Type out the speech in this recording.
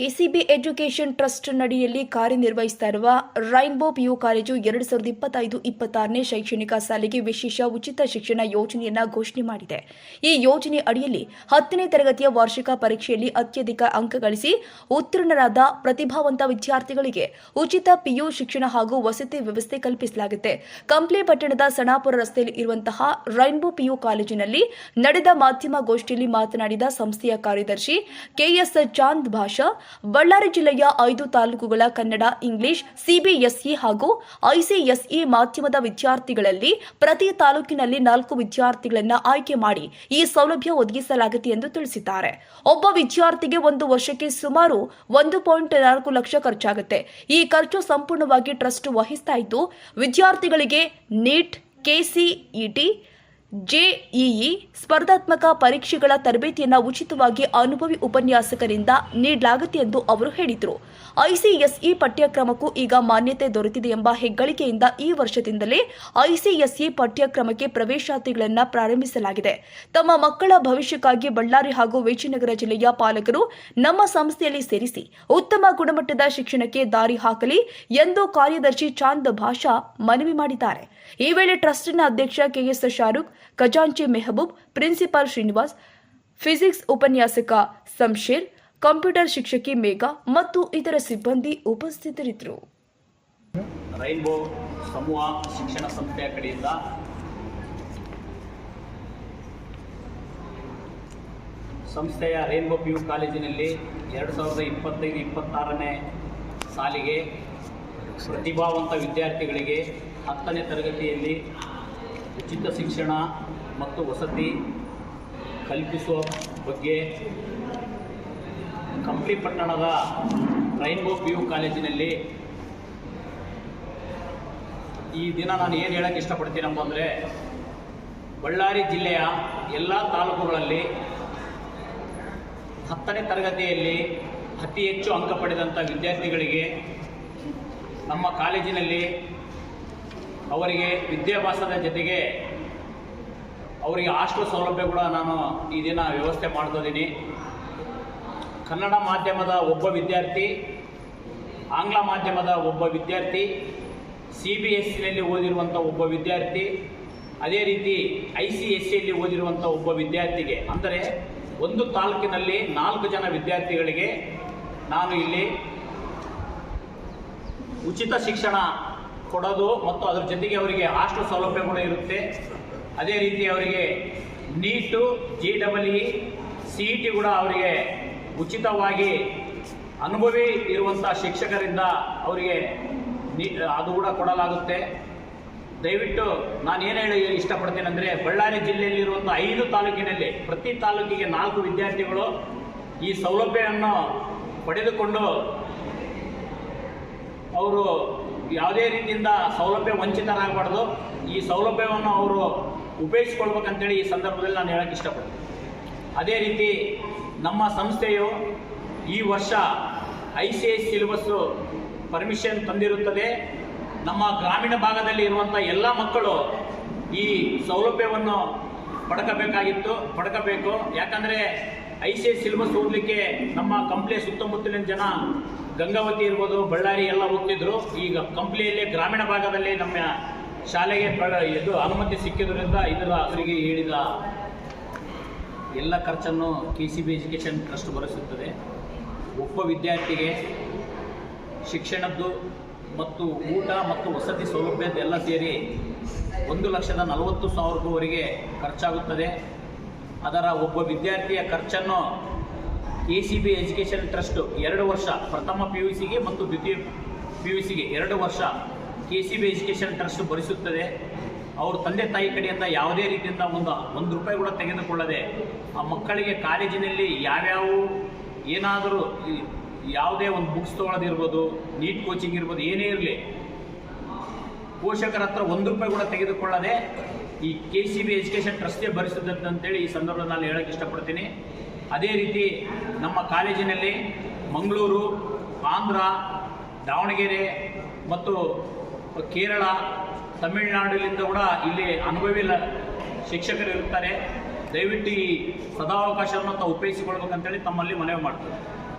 ಕೆಸಿಬಿ education trust ನಡಿಯಲ್ಲಿ ಕಾರ್ಯನಿರ್ವಹಿಸ್ತಾ ಇರುವ rainbow PU college ಎರಡು ಸಾವಿರದ ಇಪ್ಪತ್ತೈದು, ಇಪ್ಪತ್ತಾರನೇ ಶೈಕ್ಷಣಿಕ ಸಾಲಿಗೆ ವಿಶೇಷ ಉಚಿತ ಶಿಕ್ಷಣ ಯೋಜನೆಯನ್ನು ಘೋಷಣೆ ಮಾಡಿದೆ. ಈ ಯೋಜನೆ ಅಡಿಯಲ್ಲಿ ಹತ್ತನೇ ತರಗತಿಯ ವಾರ್ಷಿಕ ಪರೀಕ್ಷೆಯಲ್ಲಿ ಅತ್ಯಧಿಕ ಅಂಕ ಗಳಿಸಿ ಉತ್ತೀರ್ಣರಾದ ಪ್ರತಿಭಾವಂತ ವಿದ್ಯಾರ್ಥಿಗಳಿಗೆ ಉಚಿತ ಪಿಯು ಶಿಕ್ಷಣ ಹಾಗೂ ವಸತಿ ವ್ಯವಸ್ಥೆ ಕಲ್ಪಿಸಲಾಗುತ್ತೆ. ಕಂಪ್ಲಿ ಪಟ್ಟಣದ ಸಣಾಪುರ ರಸ್ತೆಯಲ್ಲಿ ಇರುವಂತಹ ರೈನ್ಬೋ ಪಿಯು ಕಾಲೇಜಿನಲ್ಲಿ ನಡೆದ ಮಾಧ್ಯಮ ಗೋಷ್ಠಿಯಲ್ಲಿ ಮಾತನಾಡಿದ ಸಂಸ್ಥೆಯ ಕಾರ್ಯದರ್ಶಿ ಕೆಎಸ್ ಚಾಂದ್ ಭಾಷಾ ಬಳ್ಳಾರಿ ಜಿಲ್ಲೆಯ ಐದು ತಾಲೂಕುಗಳ ಕನ್ನಡ, ಇಂಗ್ಲಿಷ್, ಸಿಬಿಎಸ್ಇ ಹಾಗೂ ಐಸಿಎಸ್ಇ ಮಾಧ್ಯಮದ ವಿದ್ಯಾರ್ಥಿಗಳಲ್ಲಿ ಪ್ರತಿ ತಾಲೂಕಿನಲ್ಲಿ ನಾಲ್ಕು ವಿದ್ಯಾರ್ಥಿಗಳನ್ನು ಆಯ್ಕೆ ಮಾಡಿ ಈ ಸೌಲಭ್ಯ ಒದಗಿಸಲಾಗಿದೆ ಎಂದು ತಿಳಿಸಿದ್ದಾರೆ. ಒಬ್ಬ ವಿದ್ಯಾರ್ಥಿಗೆ ಒಂದು ವರ್ಷಕ್ಕೆ ಸುಮಾರು ಒಂದು ಪಾಯಿಂಟ್ ನಾಲ್ಕು ಲಕ್ಷ ಖರ್ಚಾಗುತ್ತೆ. ಈ ಖರ್ಚು ಸಂಪೂರ್ಣವಾಗಿ ಟ್ರಸ್ಟ್ ವಹಿಸ್ತಾ ಇದ್ದು, ವಿದ್ಯಾರ್ಥಿಗಳಿಗೆ ನೀಟ್, ಕೆಸಿಇಟಿ ಜೆಇಇ ಸ್ಪರ್ಧಾತ್ಮಕ ಪರೀಕ್ಷೆಗಳ ತರಬೇತಿಯನ್ನು ಉಚಿತವಾಗಿ ಅನುಭವಿ ಉಪನ್ಯಾಸಕರಿಂದ ನೀಡಲಾಗುತ್ತೆ ಎಂದು ಅವರು ಹೇಳಿದರು. ಐಸಿಎಸ್ಇ ಪಠ್ಯಕ್ರಮಕ್ಕೂ ಈಗ ಮಾನ್ಯತೆ ದೊರೆತಿದೆ ಎಂಬ ಹೆಗ್ಗಳಿಕೆಯಿಂದ ಈ ವರ್ಷದಿಂದಲೇ ಐಸಿಎಸ್ಇ ಪಠ್ಯಕ್ರಮಕ್ಕೆ ಪ್ರವೇಶಾತಿಗಳನ್ನು ಪ್ರಾರಂಭಿಸಲಾಗಿದೆ. ತಮ್ಮ ಮಕ್ಕಳ ಭವಿಷ್ಯಕ್ಕಾಗಿ ಬಳ್ಳಾರಿ ಹಾಗೂ ವಿಜಯನಗರ ಜಿಲ್ಲೆಯ ಪಾಲಕರು ನಮ್ಮ ಸಂಸ್ಥೆಯಲ್ಲಿ ಸೇರಿಸಿ ಉತ್ತಮ ಗುಣಮಟ್ಟದ ಶಿಕ್ಷಣಕ್ಕೆ ದಾರಿ ಹಾಕಲಿ ಎಂದು ಕಾರ್ಯದರ್ಶಿ ಚಾಂದ್ ಭಾಷಾ ಮನವಿ ಮಾಡಿದ್ದಾರೆ. ಈ ವೇಳೆ ಟ್ರಸ್ಟ್ನ ಅಧ್ಯಕ್ಷ ಕೆಎಸ್ ಶಾರುಖ್ ಖಜಾಂಚಿ ಮೆಹಬೂಬ್, ಪ್ರಿನ್ಸಿಪಾಲ್ ಶ್ರೀನಿವಾಸ್, ಫಿಸಿಕ್ಸ್ ಉಪನ್ಯಾಸಕ ಸಂಶೇರ್ ಕಂಪ್ಯೂಟರ್ ಶಿಕ್ಷಕಿ ಮೇಘಾ ಮತ್ತು ಇತರ ಸಿಬ್ಬಂದಿ ಉಪಸ್ಥಿತರಿದ್ದರು. ರೈನ್ಬೋ ಸಮೂಹ ಶಿಕ್ಷಣ ಸಂಸ್ಥೆಯ ಕಡೆಯಿಂದ ಸಂಸ್ಥೆಯ ರೈನ್ಬೋ ಪಿ ಕಾಲೇಜಿನಲ್ಲಿ ಎರಡು ಸಾವಿರದ ಇಪ್ಪತ್ತೈದು ಇಪ್ಪತ್ತಾರನೇ ಸಾಲಿಗೆ ಪ್ರತಿಭಾವಂತ ವಿದ್ಯಾರ್ಥಿಗಳಿಗೆ ಹತ್ತನೇ ತರಗತಿಯಲ್ಲಿ ಉಚಿತ ಶಿಕ್ಷಣ ಮತ್ತು ವಸತಿ ಕಲ್ಪಿಸುವ ಬಗ್ಗೆ ಕಂಪ್ಲಿ ಪಟ್ಟಣದ ರೈನ್ಬೋ ಪಿ ಯು ಕಾಲೇಜಿನಲ್ಲಿ ಈ ದಿನ ನಾನು ಏನು ಹೇಳಕ್ಕೆ ಇಷ್ಟಪಡ್ತೀನಪ್ಪ ಅಂದರೆ ಬಳ್ಳಾರಿ ಜಿಲ್ಲೆಯ ಎಲ್ಲ ತಾಲೂಕುಗಳಲ್ಲಿ ಹತ್ತನೇ ತರಗತಿಯಲ್ಲಿ ಅತಿ ಹೆಚ್ಚು ಅಂಕ ಪಡೆದಂಥ ವಿದ್ಯಾರ್ಥಿಗಳಿಗೆ ನಮ್ಮ ಕಾಲೇಜಿನಲ್ಲಿ ಅವರಿಗೆ ವಿದ್ಯಾಭ್ಯಾಸದ ಜೊತೆಗೆ ಅವರಿಗೆ ಹಾಸ್ಟೆಲ್ ಸೌಲಭ್ಯ ಕೂಡ ನಾನು ಈ ದಿನ ವ್ಯವಸ್ಥೆ ಮಾಡ್ತಿದ್ದೀನಿ ಕನ್ನಡ ಮಾಧ್ಯಮದ ಒಬ್ಬ ವಿದ್ಯಾರ್ಥಿ, ಆಂಗ್ಲ ಮಾಧ್ಯಮದ ಒಬ್ಬ ವಿದ್ಯಾರ್ಥಿ ಸಿ ಬಿ ಎಸ್ ಸಿನಲ್ಲಿ ಓದಿರುವಂಥ ಒಬ್ಬ ವಿದ್ಯಾರ್ಥಿ, ಅದೇ ರೀತಿ ಐ ಸಿ ಎಸ್ ಸಿಯಲ್ಲಿ ಓದಿರುವಂಥ ಒಬ್ಬ ವಿದ್ಯಾರ್ಥಿಗೆ, ಅಂದರೆ ಒಂದು ತಾಲೂಕಿನಲ್ಲಿ ನಾಲ್ಕು ಜನ ವಿದ್ಯಾರ್ಥಿಗಳಿಗೆ ನಾನು ಇಲ್ಲಿ ಉಚಿತ ಶಿಕ್ಷಣ ಕೊಡೋದು ಮತ್ತು ಅದ್ರ ಜೊತೆಗೆ ಅವರಿಗೆ ಹಾಸ್ಟೆಲ್ ಸೌಲಭ್ಯ ಕೂಡ ಇರುತ್ತೆ. ಅದೇ ರೀತಿ ಅವರಿಗೆ NEET G double E C E T ಕೂಡ ಅವರಿಗೆ ಉಚಿತವಾಗಿ ಅನುಭವಿ ಇರುವಂಥ ಶಿಕ್ಷಕರಿಂದ ಅವರಿಗೆ ಅದು ಕೂಡ ಕೊಡಲಾಗುತ್ತೆ. ದಯವಿಟ್ಟು ನಾನು ಏನು ಹೇಳಿ ಇಷ್ಟಪಡ್ತೇನೆ ಅಂದರೆ ಬಳ್ಳಾರಿ ಜಿಲ್ಲೆಯಲ್ಲಿರುವಂಥ ಐದು ತಾಲೂಕಿನಲ್ಲಿ ಪ್ರತಿ ತಾಲೂಕಿಗೆ ನಾಲ್ಕು ವಿದ್ಯಾರ್ಥಿಗಳು ಈ ಸೌಲಭ್ಯವನ್ನು ಪಡೆದುಕೊಂಡು ಅವರು ಯಾವುದೇ ರೀತಿಯಿಂದ ಸೌಲಭ್ಯ ವಂಚಿತರಾಗಬಾರ್ದು. ಈ ಸೌಲಭ್ಯವನ್ನು ಅವರು ಉಪಯೋಗಿಸ್ಕೊಳ್ಬೇಕಂತೇಳಿ ಈ ಸಂದರ್ಭದಲ್ಲಿ ನಾನು ಹೇಳಕ್ಕೆ ಇಷ್ಟಪಡ್ತೀನಿ. ಅದೇ ರೀತಿ ನಮ್ಮ ಸಂಸ್ಥೆಯು ಈ ವರ್ಷ I C I syllabus permission ತಂದಿರುತ್ತದೆ. ನಮ್ಮ ಗ್ರಾಮೀಣ ಭಾಗದಲ್ಲಿ ಇರುವಂಥ ಎಲ್ಲ ಮಕ್ಕಳು ಈ ಸೌಲಭ್ಯವನ್ನು ಪಡ್ಕಬೇಕಾಗಿತ್ತು, ಪಡ್ಕಬೇಕು. ಯಾಕಂದರೆ ಐ ಸಿ ಎಸ್ ಸಿಲೆಬಸ್ ಓದಲಿಕ್ಕೆ ನಮ್ಮ ಕಂಪ್ಲಿ ಸುತ್ತಮುತ್ತಲಿನ ಜನ ಗಂಗಾವತಿ ಇರ್ಬೋದು, ಬಳ್ಳಾರಿ ಎಲ್ಲ ಹೋಗ್ತಿದ್ರು. ಈಗ ಕಂಪ್ಲಿಯಲ್ಲಿ ಗ್ರಾಮೀಣ ಭಾಗದಲ್ಲಿ ನಮ್ಮ ಶಾಲೆಗೆ ಇದು ಅನುಮತಿ ಸಿಕ್ಕಿದ್ರಿಂದ ಇದರ ಅವರಿಗೆ ಹೇಳಿದ ಎಲ್ಲ ಖರ್ಚನ್ನು K C B education trust ಭರಿಸುತ್ತದೆ. ಒಬ್ಬ ವಿದ್ಯಾರ್ಥಿಗೆ ಶಿಕ್ಷಣದ್ದು ಮತ್ತು ಊಟ ಮತ್ತು ವಸತಿ ಸೌಲಭ್ಯದ್ದೆಲ್ಲ ಸೇರಿ ಒಂದು ಲಕ್ಷದ ನಲವತ್ತು ಸಾವಿರದವರೆಗೆ ಖರ್ಚಾಗುತ್ತದೆ. ಅದರ ಒಬ್ಬ ವಿದ್ಯಾರ್ಥಿಯ ಖರ್ಚನ್ನು A C B education trust ಎರಡು ವರ್ಷ, ಪ್ರಥಮ ಪಿ ಯು ಸಿಗೆ ಮತ್ತು ದ್ವಿತೀಯ ಪಿ ಯು ಸಿಗೆ ಎರಡು ವರ್ಷ K C B education trust ಭರಿಸುತ್ತದೆ. ಅವ್ರ ತಂದೆ ತಾಯಿ ಕಡೆಯಿಂದ ಯಾವುದೇ ರೀತಿಯಿಂದ ಒಂದು ಒಂದು ರೂಪಾಯಿ ಕೂಡ ತೆಗೆದುಕೊಳ್ಳದೆ ಆ ಮಕ್ಕಳಿಗೆ ಕಾಲೇಜಿನಲ್ಲಿ ಯಾವ್ಯಾವ ಏನಾದರೂ ಯಾವುದೇ ಒಂದು ಬುಕ್ಸ್ ತೊಗೊಳೋದಿರ್ಬೋದು ನೀಟ್ ಕೋಚಿಂಗ್ ಇರ್ಬೋದು, ಏನೇ ಇರಲಿ, ಪೋಷಕರ ಹತ್ರ ಒಂದು ರೂಪಾಯಿ ಕೂಡ ತೆಗೆದುಕೊಳ್ಳದೆ ಈ ಕೆ ಸಿ ಬಿ ಎಜುಕೇಷನ್ ಟ್ರಸ್ಟೇ ಭರಿಸಿದಂತೇಳಿ ಈ ಸಂದರ್ಭದಲ್ಲಿ ನಾನು ಹೇಳಕ್ಕೆ ಇಷ್ಟಪಡ್ತೀನಿ. ಅದೇ ರೀತಿ ನಮ್ಮ ಕಾಲೇಜಿನಲ್ಲಿ ಮಂಗಳೂರು, ಆಂಧ್ರ, ದಾವಣಗೆರೆ ಮತ್ತು ಕೇರಳ ತಮಿಳುನಾಡಿನಿಂದ ಕೂಡ ಇಲ್ಲಿ ಅನುಭವಿ ಶಿಕ್ಷಕರು ಇರ್ತಾರೆ. ದಯವಿಟ್ಟು ಈ ಸದಾವಕಾಶವನ್ನು ತಾವು ಉಪಯೋಗಿಸಿಕೊಳ್ಬೇಕಂತೇಳಿ ತಮ್ಮಲ್ಲಿ ಮನವಿ ಮಾಡ್ತಾರೆ